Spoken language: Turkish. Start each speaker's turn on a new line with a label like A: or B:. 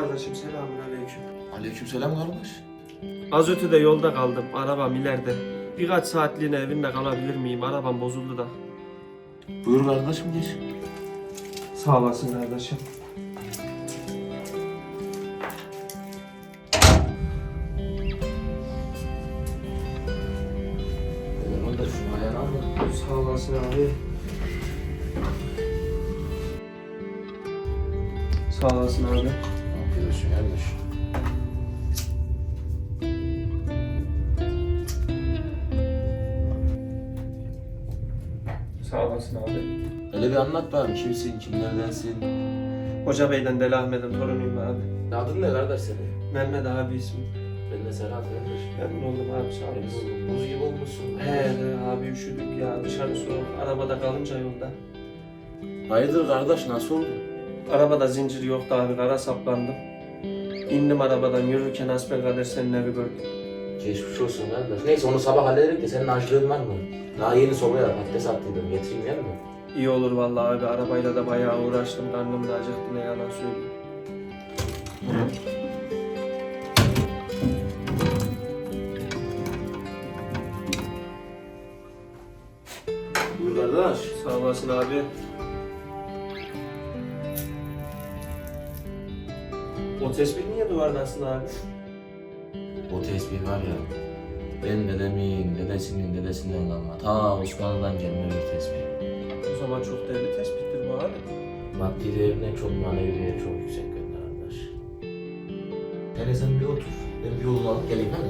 A: Kardeşim selamun aleyküm.
B: Aleykümselam kardeş.
A: Az ötede yolda kaldım. Arabam ileride. Birkaç saatliğine evinde kalabilir miyim? Arabam bozuldu da.
B: Buyur kardeşim geç.
A: Sağ olasın kardeşim. Sağ olasın abi. Sağ olasın abi.
B: Olsun kardeş.
A: Sağ olasın abi.
B: Hele bir anlat bari kimsin, kimlerdensin?
A: Hoca Bey'den Deli Ahmet'in torunuyum abi.
B: Adın ne kardeş senin?
A: Mehmet abi ismim.
B: Ben de Serhat kardeş.
A: Memnun oldum abi sağ olasın.
B: Benim buz gibi olmuşsun.
A: He he abi üşüdük ya dışarı soğuk. Arabada kalınca yolda.
B: Hayırdır kardeş nasıl oldu?
A: Arabada zincir yoktu abi kara saplandım. İndim arabadan yürürken asbelkader senin evi gördüm.
B: Geçmiş olsun kardeş. Neyse onu sabah hallederim de senin açlığın var mı? Daha yeni sobaya patates attıydım. Getireyim yer mi?
A: İyi olur vallahi abi arabayla da bayağı uğraştım. Karnım da acıktı ne yalan söyleyeyim.
B: Buyur kardeş.
A: Sağ olasın abi. O tespih niye duvardasın abi?
B: O tesbih var ya. Ben dedemin, dedesinin, dedesinden kalma. Ta Osmanlı'dan gelme bir tesbih.
A: O zaman çok değerli tespittir bu abi.
B: Maddi değerinden çok manevi değeri çok yüksek gönder arkadaş. Hele sen bir otur. Ben bir yolunu alıp geleyim hadi.